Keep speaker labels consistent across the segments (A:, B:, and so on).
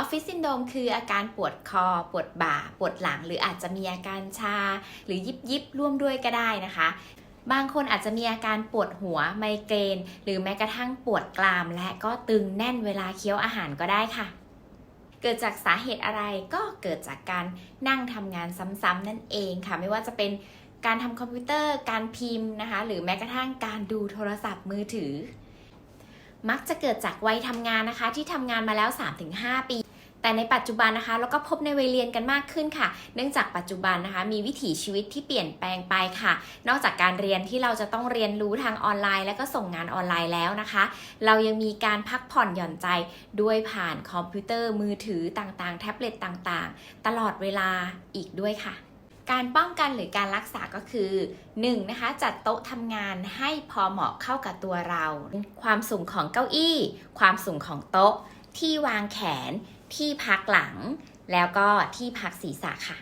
A: ออฟฟิศซินโดมคืออาการปวดคอ ปวดบ่า ปวดหลัง หรืออาจจะมีอาการชา หรือยิบยิบร่วมด้วยก็ได้นะคะ บางคนอาจจะมีอาการปวดหัวไมเกรน หรือแม้กระทั่งปวดกราม และก็ตึงแน่นเวลาเคี้ยวอาหารก็ได้ค่ะ เกิดจากสาเหตุอะไรก็เกิดจากการนั่งทำงานซ้ำๆนั่นเองค่ะ ไม่ว่าจะเป็นการทำคอมพิวเตอร์ การพิมพ์นะคะ หรือแม้กระทั่งการดูโทรศัพท์มือถือ มักจะเกิดจากวัยทำงานนะคะ ที่ทำงานมาแล้ว 3-5 ปี แต่ในปัจจุบันนะคะเราก็พบในวัยเรียนกันมากขึ้นค่ะ เนื่องจากปัจจุบันนะคะ มีวิถีชีวิตที่เปลี่ยนแปลงไปค่ะ นอกจากการเรียนที่เราจะต้องเรียนรู้ทางออนไลน์ และก็ส่งงานออนไลน์แล้วนะคะ เรายังมีการพักผ่อนหย่อนใจด้วยผ่านคอมพิวเตอร์มือถือต่างๆ แท็บเล็ตต่างๆ ตลอดเวลาอีกด้วยค่ะการป้องกันหรือการรักษาก็คือ 1. นะคะจัดโต๊ะทำงานให้พอเหมาะเข้ากับตัวเรา ความสูงของเก้าอี้ ความสูงของโต๊ะ ที่วางแขน ที่พักหลัง แล้วก็ที่พักศีรษะค่ะ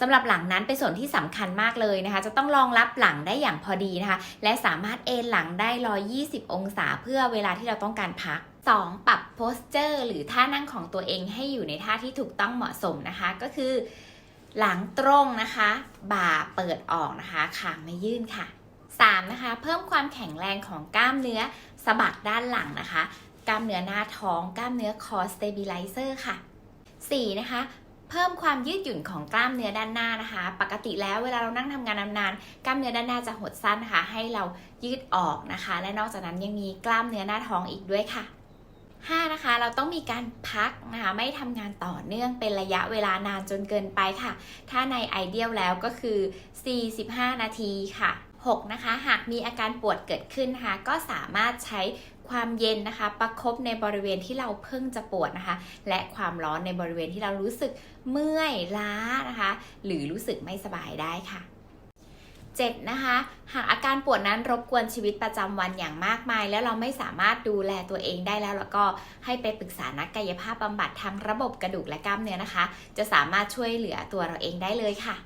A: สำหรับหลังนั้นเป็นส่วนที่สำคัญมากเลยนะคะ จะต้องรองรับหลังได้อย่างพอดีนะคะ และสามารถเอนหลังได้ 120 องศาเพื่อเวลาที่เราต้องการพัก 2. ปรับโพสเจอร์หรือท่านั่งของตัวเองให้อยู่ในท่าที่ถูกต้องเหมาะสมนะคะ ก็คือ หลังตรงนะคะ บ่าเปิดออกนะคะขางไม่ยื่นค่ะ 3. นะคะ เพิ่มความแข็งแรงของกล้ามเนื้อสะบักด้านหลังนะคะ กล้ามเนื้อหน้าท้อง กล้ามเนื้อคอสเตบิไลเซอร์ค่ะ 4. นะคะเพิ่มความยืดหยุ่นของกล้ามเนื้อด้านหน้านะคะ ปกติแล้วเวลาเรานั่งทำงานนานๆ กล้ามเนื้อด้านหน้าจะหดสั้นนะคะ ให้เรายืดออกนะคะ และนอกจากนั้นยังมีกล้ามเนื้อหน้าท้องอีกด้วยค่ะ 5. นะคะ เราต้องมีการพักนะคะ ไม่ทำงานต่อเนื่องเป็นระยะเวลานานจนเกินไปค่ะ ถ้าในไอเดียลแล้วก็คือ 45 นาทีค่ะ 6. นะคะ หากมีอาการปวดเกิดขึ้นนะคะ ก็สามารถใช้ ความเย็นนะคะ ประคบในบริเวณที่เราเพิ่งจะปวดนะคะ และความร้อนในบริเวณที่เรารู้สึกเมื่อยล้านะคะ หรือรู้สึกไม่สบายได้ค่ะ 7. นะคะ หากอาการปวดนั้นรบกวนชีวิตประจำวันอย่างมากมาย แล้วเราไม่สามารถดูแลตัวเองได้แล้ว แล้วก็ให้ไปปรึกษานักกายภาพบำบัดทางระบบกระดูกและกล้ามเนื้อนะคะ จะสามารถช่วยเหลือตัวเราเองได้เลยค่ะ